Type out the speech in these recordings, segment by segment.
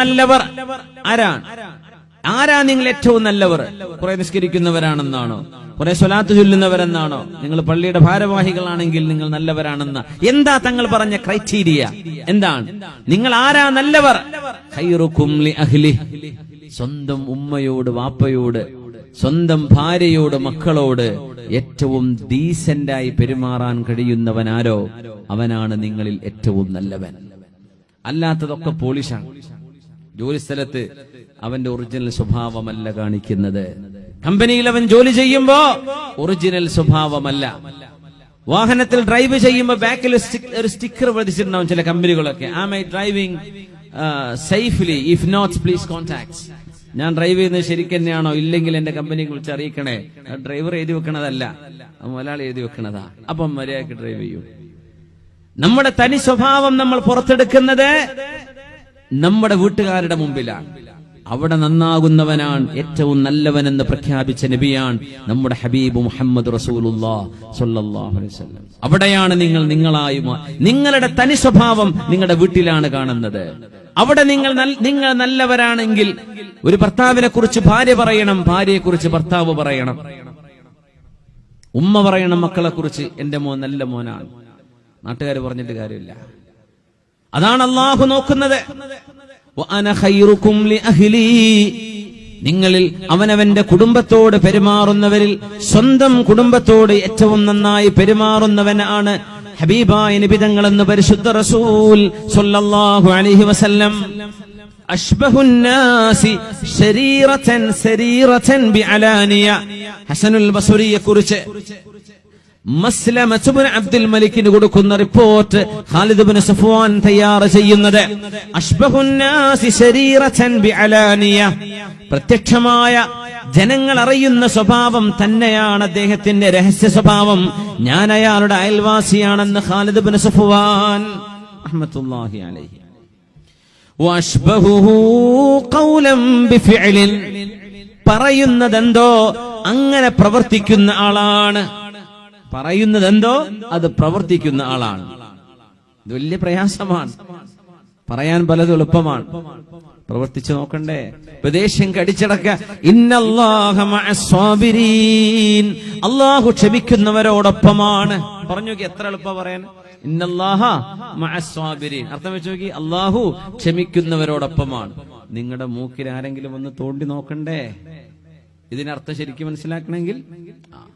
നല്ലവർ ആരാണ്? ആരാ നിങ്ങൾ ഏറ്റവും നല്ലവർ? കുറെ നിസ്കരിക്കുന്നവരാണെന്നാണോ? കുറെ സ്വലാത്ത് ചൊല്ലുന്നവരെന്നാണോ? നിങ്ങൾ പള്ളിയുടെ ഭാരവാഹികളാണെങ്കിൽ നിങ്ങൾ നല്ലവരാണെന്ന് എന്താ തങ്ങൾ പറഞ്ഞ ക്രൈറ്റീരിയ? എന്താണ്? നിങ്ങൾ ആരാ നല്ലവർ? സ്വന്തം ഉമ്മയോട് വാപ്പയോട് സ്വന്തം ഭാര്യയോട് മക്കളോട് ഏറ്റവും ഡീസന്റായി പെരുമാറാൻ കഴിയുന്നവനാരോ അവനാണ് നിങ്ങളിൽ ഏറ്റവും നല്ലവൻ. അല്ലാത്തതൊക്കെ പോളിഷാണ്. ജോലിസ്ഥലത്ത് അവന്റെ ഒറിജിനൽ സ്വഭാവമല്ല കാണിക്കുന്നത്. കമ്പനിയിൽ അവൻ ജോലി ചെയ്യുമ്പോ ഒറിജിനൽ സ്വഭാവമല്ല. വാഹനത്തിൽ ഡ്രൈവ് ചെയ്യുമ്പോ ബാക്കിൽ ഒരു സ്റ്റിക്കർ പതിച്ചിട്ടുണ്ടാവും ചില കമ്പനികളൊക്കെ. ആ my driving safely if not please contact ഞാൻ ഡ്രൈവ് ചെയ്യുന്നത് ശരിക്കും തന്നെയാണോ? ഇല്ലെങ്കിൽ എന്റെ കമ്പനിയെ കുറിച്ച് അറിയിക്കണേ? ഡ്രൈവർ എഴുതി വെക്കണതല്ല. മുതലാളി എഴുതി വെക്കണതാ. അപ്പം മര്യാദയ്ക്ക് ഡ്രൈവ് ചെയ്യും. നമ്മുടെ തനി സ്വഭാവം നമ്മൾ പുറത്തെടുക്കുന്നത് നമ്മുടെ വീട്ടുകാരുടെ മുമ്പിലാണ്. അവിടെ നന്നാകുന്നവനാണ് ഏറ്റവും നല്ലവനെന്ന് പ്രഖ്യാപിച്ച നബിയാണ് നമ്മുടെ ഹബീബ് മുഹമ്മദ് അവിടെയാണ് നിങ്ങൾ നിങ്ങളായി നിങ്ങളുടെ തനി സ്വഭാവം നിങ്ങളുടെ വീട്ടിലാണ് കാണുന്നത്. അവിടെ നിങ്ങൾ നിങ്ങൾ നല്ലവരാണെങ്കിൽ ഒരു ഭർത്താവിനെ കുറിച്ച് ഭാര്യ പറയണം ഭാര്യയെ കുറിച്ച് ഭർത്താവ് പറയണം. ഉമ്മ പറയണം മക്കളെ കുറിച്ച്. എന്റെ മോൻ നല്ല മോനാണ്. നാട്ടുകാർ പറഞ്ഞിട്ട് കാര്യമില്ല. അതാണ് അള്ളാഹു നോക്കുന്നത്. നിങ്ങളിൽ അവനവന്റെ കുടുംബത്തോട് പെരുമാറുന്നവരിൽ സ്വന്തം കുടുംബത്തോട് ഏറ്റവും നന്നായി പെരുമാറുന്നവനാണ് ഹബീബായ നിബിതങ്ങളെന്ന് പരിശുദ്ധ റസൂൽ സൊല്ലാഹു അലൈഹി വസല്ലം. ഹസനുൽ ബസുരിയെ കുറിച്ച് അബ്ദുൽ മലിക്കിന് കൊടുക്കുന്ന റിപ്പോർട്ട് ഖാലിദ് ബിൻ സഫ്വാൻ തയ്യാർ ചെയ്യുന്നത്. പ്രത്യക്ഷമായ ജനങ്ങൾ അറിയുന്ന സ്വഭാവം തന്നെയാണ് അദ്ദേഹത്തിന്റെ രഹസ്യ സ്വഭാവം. ഞാൻ അയാളുടെ അയൽവാസിയാണെന്ന് ഖാലിദ് ബിൻ സഫ്വാൻ റഹ്മത്തുള്ളാഹി അലൈഹി. വഅഷ്ബഹുഹു ഖൗലൻ ബിഫിഅലിൻ. പറയുന്നതെന്തോ അങ്ങനെ പ്രവർത്തിക്കുന്ന ആളാണ്. പറയുന്നതെന്തോ അത് പ്രവർത്തിക്കുന്ന ആളാണ്. ഇത് വലിയ പ്രയാസമാണ്. പറയാൻ പലതും എളുപ്പമാണ്. പ്രവർത്തിച്ചു നോക്കണ്ടേ. ഉപദേശം കടിച്ചടക്ക. അള്ളാഹു ക്ഷമിക്കുന്നവരോടൊപ്പമാണ്. പറഞ്ഞു നോക്കി എത്ര എളുപ്പ പറയാൻ. അർത്ഥം വെച്ച് നോക്കി അള്ളാഹു ക്ഷമിക്കുന്നവരോടൊപ്പമാണ്. നിങ്ങളുടെ മൂക്കിൽ ആരെങ്കിലും ഒന്ന് തോണ്ടി നോക്കണ്ടേ? ഇതിനർത്ഥം ശരിക്കും മനസ്സിലാക്കണമെങ്കിൽ ആ,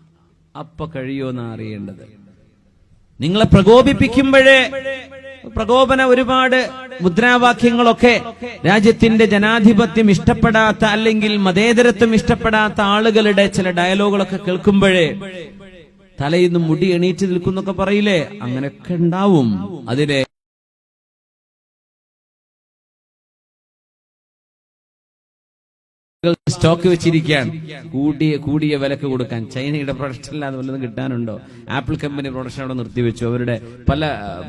അപ്പൊ എന്ന് അറിയേണ്ടത്. നിങ്ങളെ പ്രകോപിപ്പിക്കുമ്പോഴേ പ്രകോപന ഒരുപാട് മുദ്രാവാക്യങ്ങളൊക്കെ രാജ്യത്തിന്റെ ജനാധിപത്യം ഇഷ്ടപ്പെടാത്ത അല്ലെങ്കിൽ മതേതരത്വം ഇഷ്ടപ്പെടാത്ത ആളുകളുടെ ചില ഡയലോഗുകളൊക്കെ കേൾക്കുമ്പോഴേ തലയിൽ നിന്ന് മുടി എണീറ്റ് നിൽക്കുന്നൊക്കെ പറയില്ലേ? അങ്ങനെയൊക്കെ ഉണ്ടാവും. അതിലെ സ്റ്റോക്ക് വെച്ചിരിക്കുകയാണ്. കൂടിയ കൂടിയ വിലക്ക് കൊടുക്കാൻ. ചൈനയുടെ പ്രൊഡക്ഷൻ അല്ലാതെ വല്ലതും കിട്ടാനുണ്ടോ? ആപ്പിൾ കമ്പനി പ്രൊഡക്ഷൻ അവിടെ നിർത്തിവെച്ചു. അവരുടെ പല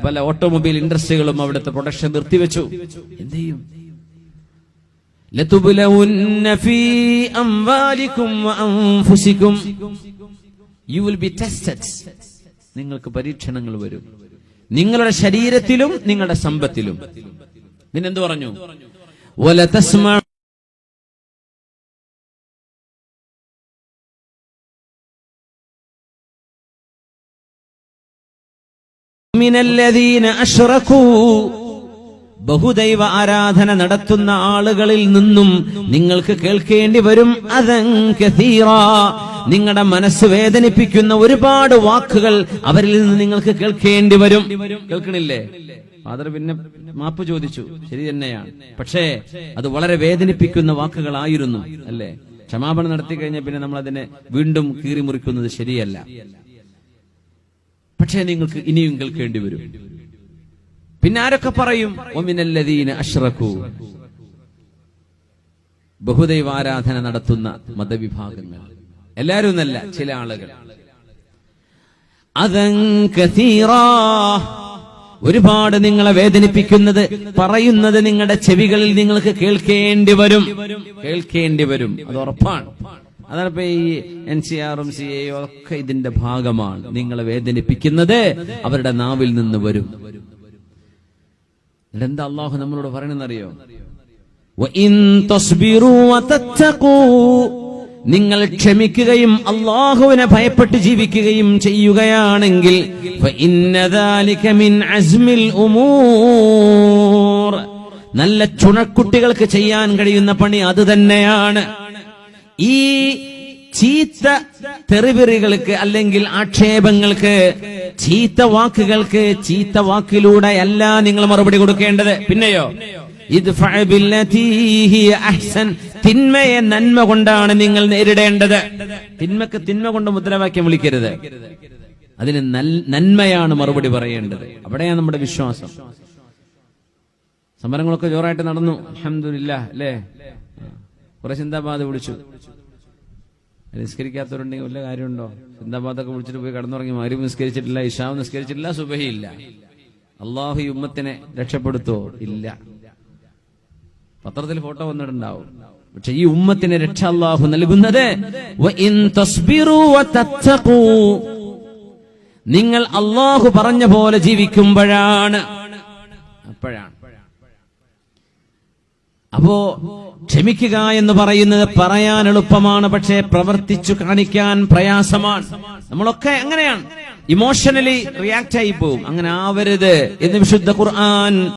പല ഓട്ടോമൊബൈൽ ഇൻഡസ്ട്രികളും അവിടുത്തെ പ്രൊഡക്ഷൻ നിർത്തിവെച്ചു. എന്ത് ചെയ്യും? യു വിൽ ബി ടെസ്റ്റഡ് നിങ്ങൾക്ക് പരീക്ഷണങ്ങൾ വരും. നിങ്ങളുടെ ശരീരത്തിലും നിങ്ങളുടെ സമ്പത്തിലും. പിന്നെന്ത് പറഞ്ഞു? ബഹുദൈവ ആരാധന നടത്തുന്ന ആളുകളിൽ നിന്നും നിങ്ങൾക്ക് കേൾക്കേണ്ടി വരും. അതങ്കീറ നിങ്ങളുടെ മനസ്സ് വേദനിപ്പിക്കുന്ന ഒരുപാട് വാക്കുകൾ അവരിൽ നിന്ന് നിങ്ങൾക്ക് കേൾക്കേണ്ടി വരും. കേൾക്കണില്ലേ? ഫാദർ പിന്നെ മാപ്പ് ചോദിച്ചു. ശരി തന്നെയാണ്. പക്ഷേ അത് വളരെ വേദനിപ്പിക്കുന്ന വാക്കുകളായിരുന്നു. അല്ലേ? ക്ഷമാപണം നടത്തി കഴിഞ്ഞാൽ പിന്നെ നമ്മൾ അതിനെ വീണ്ടും കീറി മുറിക്കുന്നത് ശരിയല്ല. പക്ഷേ നിങ്ങൾക്ക് ഇനിയും കേൾക്കേണ്ടി വരും. പിന്നെ ആരൊക്കെ പറയും? ഒമിനല്ലദീന അഷ്റഖു. ബഹുദൈവാരാധന നടത്തുന്ന മതവിഭാഗങ്ങൾ. എല്ലാരും എന്നല്ല ചില ആളുകൾ. അതൻ കസീറാ. ഒരുപാട് നിങ്ങളെ വേദനിപ്പിക്കുന്നത് പറയുന്നത് നിങ്ങളുടെ ചെവികളിൽ നിങ്ങൾക്ക് കേൾക്കേണ്ടി വരും. കേൾക്കേണ്ടി വരും. അത് ഉറപ്പാണ്. അതാണ് ഈ എൻ സി ആറും സി എയും ഒക്കെ ഇതിന്റെ ഭാഗമാണ്. നിങ്ങളെ വേദനിപ്പിക്കുന്നത് അവരുടെ നാവിൽ നിന്ന് വരും. എന്താ അള്ളാഹു നമ്മളോട് പറയണെന്നറിയോ? നിങ്ങൾ ക്ഷമിക്കുകയും അള്ളാഹുവിനെ ഭയപ്പെട്ട് ജീവിക്കുകയും ചെയ്യുകയാണെങ്കിൽ നല്ല ചുണക്കുട്ടികൾക്ക് ചെയ്യാൻ കഴിയുന്ന പണി അത് തന്നെയാണ്. ഈ ചീത്ത തെറിവിറികൾക്ക് അല്ലെങ്കിൽ ആക്ഷേപങ്ങൾക്ക് ചീത്ത വാക്കുകൾക്ക് ചീത്ത വാക്കിലൂടെ അല്ല നിങ്ങൾ മറുപടി കൊടുക്കേണ്ടത്. പിന്നെയോ? ഇത് തിന്മയെ നന്മ കൊണ്ടാണ് നിങ്ങൾ നേരിടേണ്ടത്. തിന്മക്ക് തിന്മ കൊണ്ട് മുദ്രാവാക്യം വിളിക്കരുത്. അതിന് നന്മയാണ് മറുപടി പറയേണ്ടത്. അവിടെയാണ് നമ്മുടെ വിശ്വാസം. സമരങ്ങളൊക്കെ ജോറായിട്ട് നടന്നു. അഹമ്മദില്ല അല്ലേ? കുറെ ചിന്താബാധ വിളിച്ചു. നിസ്കരിക്കാത്തവരുണ്ടെങ്കിൽ വല്ല കാര്യമുണ്ടോ? ചിന്താബാധൊക്കെ വിളിച്ചിട്ട് പോയി കടന്നുറങ്ങി മാരി നിസ്കരിച്ചിട്ടില്ല ഇഷാവ് നിസ്കരിച്ചിട്ടില്ല സുബഹിയില്ല അള്ളാഹു ഉമ്മത്തിനെ രക്ഷപ്പെടുത്തോ? ഇല്ല. പത്രത്തിൽ ഫോട്ടോ വന്നിട്ടുണ്ടാവും. പക്ഷെ ഈ ഉമ്മത്തിന് രക്ഷ അള്ളാഹു നൽകുന്നത്. നിങ്ങൾ അള്ളാഹു പറഞ്ഞ പോലെ ജീവിക്കുമ്പോഴാണ്. അപ്പോഴാണ്. അപ്പോ ക്ഷമിക്കുക എന്ന് പറയുന്നത് പറയാൻ എളുപ്പമാണ് പക്ഷേ പ്രവർത്തിച്ചു കാണിക്കാൻ പ്രയാസമാണ്. നമ്മളൊക്കെ അങ്ങനെയാണ്. ഇമോഷണലി റിയാക്ട് ആയി പോവും അങ്ങനെ ആവരുത് എന്ന് വിശുദ്ധ ഖുർആൻ